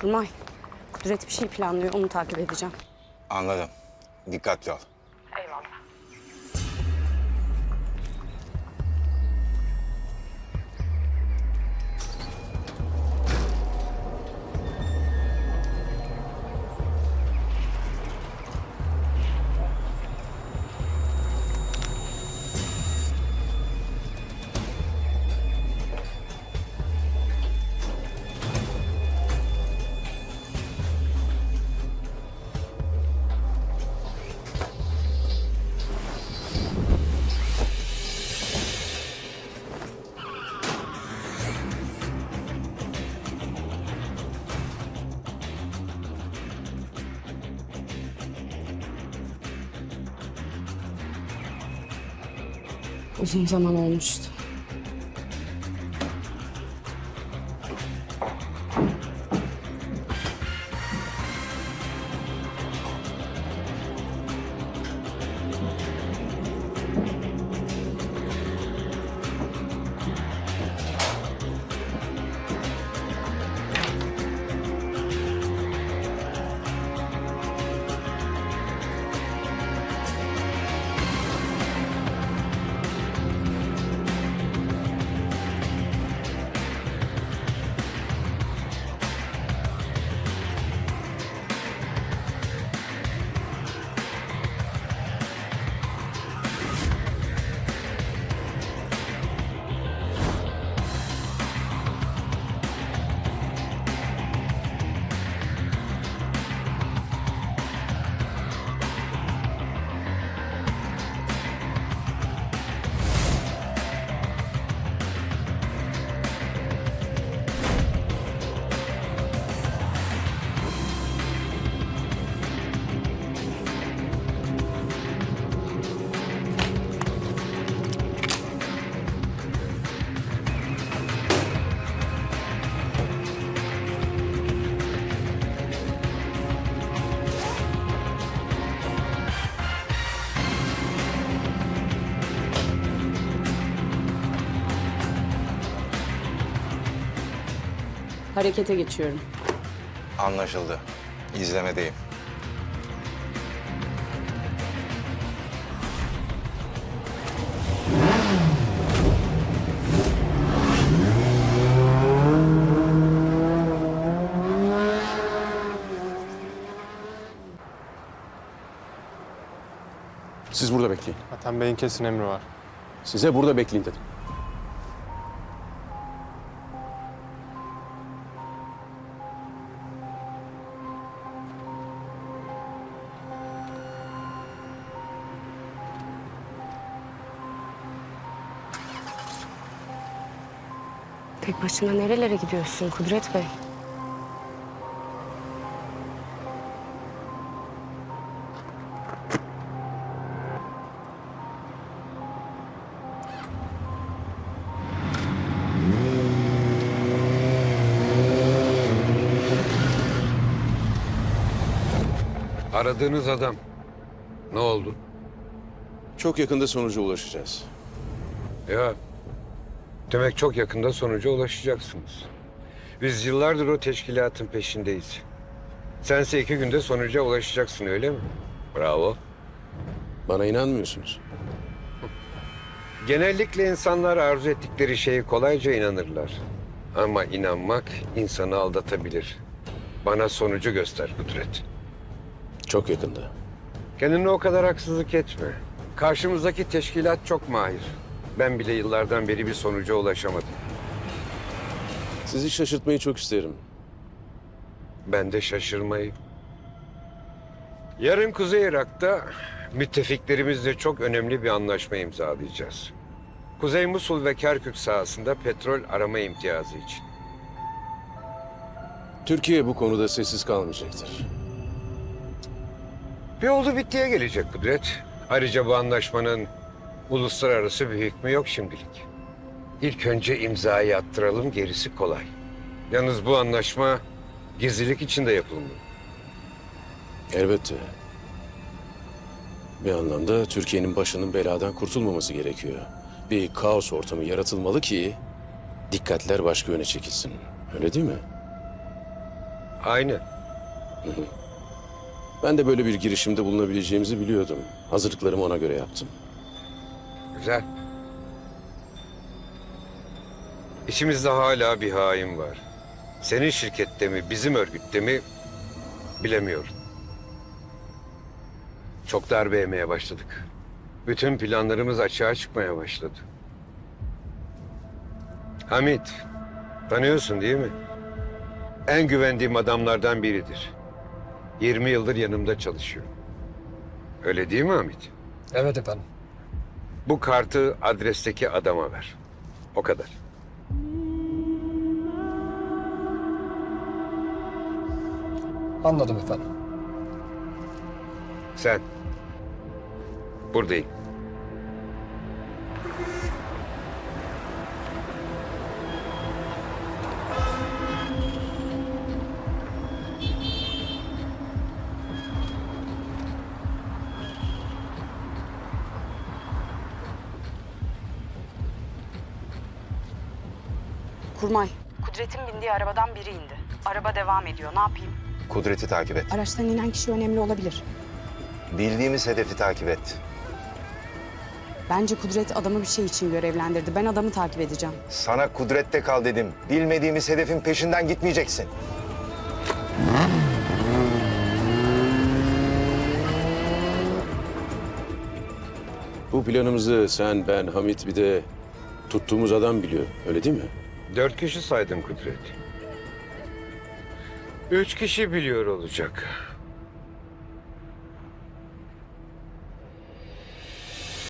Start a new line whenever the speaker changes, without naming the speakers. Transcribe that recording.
Kurmay. Kudret bir şey planlıyor. Onu takip edeceğim.
Anladım. Dikkatli ol.
Uzun zaman olmuştu. Harekete geçiyorum.
Anlaşıldı. İzlemedeyim.
Siz burada bekleyin.
Ethem Bey'in kesin emri var.
Size burada bekleyin dedim.
Tek başına nerelere gidiyorsun Kudret Bey?
Aradığınız adam. Ne oldu?
Çok yakında sonuca ulaşacağız.
Ya demek çok yakında sonuca ulaşacaksınız. Biz yıllardır o teşkilatın peşindeyiz. Sense iki günde sonuca ulaşacaksın öyle mi? Bravo.
Bana inanmıyorsunuz.
Genellikle insanlar arzu ettikleri şeye kolayca inanırlar. Ama inanmak insanı aldatabilir. Bana sonucu göster Kudret.
Çok yakında.
Kendine o kadar haksızlık etme. Karşımızdaki teşkilat çok mahir. Ben bile yıllardan beri bir sonuca ulaşamadım.
Sizi şaşırtmayı çok isterim.
Ben de şaşırmayı. Yarın Kuzey Irak'ta müttefiklerimizle çok önemli bir anlaşma imzalayacağız. Kuzey Musul ve Kerkük sahasında petrol arama imtiyazı için.
Türkiye bu konuda sessiz kalmayacaktır.
Bir oldu bittiye gelecek Kudret. Ayrıca bu anlaşmanın uluslararası bir hükmü yok şimdilik. İlk önce imzayı attıralım, gerisi kolay. Yalnız bu anlaşma gizlilik içinde yapılmalı.
Elbette. Bir anlamda Türkiye'nin başının beladan kurtulmaması gerekiyor. Bir kaos ortamı yaratılmalı ki dikkatler başka yöne çekilsin. Öyle değil mi?
Aynı.
Ben de böyle bir girişimde bulunabileceğimizi biliyordum. Hazırlıklarımı ona göre yaptım.
Güzel. İçimizde hala bir hain var. Senin şirkette mi, bizim örgütte mi bilemiyorum. Çok darbe yemeye başladık. Bütün planlarımız açığa çıkmaya başladı. Hamit, tanıyorsun değil mi? En güvendiğim adamlardan biridir. 20 yıldır yanımda çalışıyor. Öyle değil mi Hamit?
Evet efendim.
Bu kartı adresteki adama ver. O kadar.
Anladım efendim.
Sen. Buradayım.
Kurmay. Kudret'in bindiği arabadan biri indi. Araba devam ediyor. Ne yapayım?
Kudret'i takip et.
Araçtan inen kişi önemli olabilir.
Bildiğimiz hedefi takip et.
Bence Kudret adamı bir şey için görevlendirdi. Ben adamı takip edeceğim.
Sana Kudret'te kal dedim. Bilmediğimiz hedefin peşinden gitmeyeceksin.
Bu planımızı sen, ben, Hamit bir de tuttuğumuz adam biliyor. Öyle değil mi?
Dört kişi saydım Kudret. Üç kişi biliyor olacak.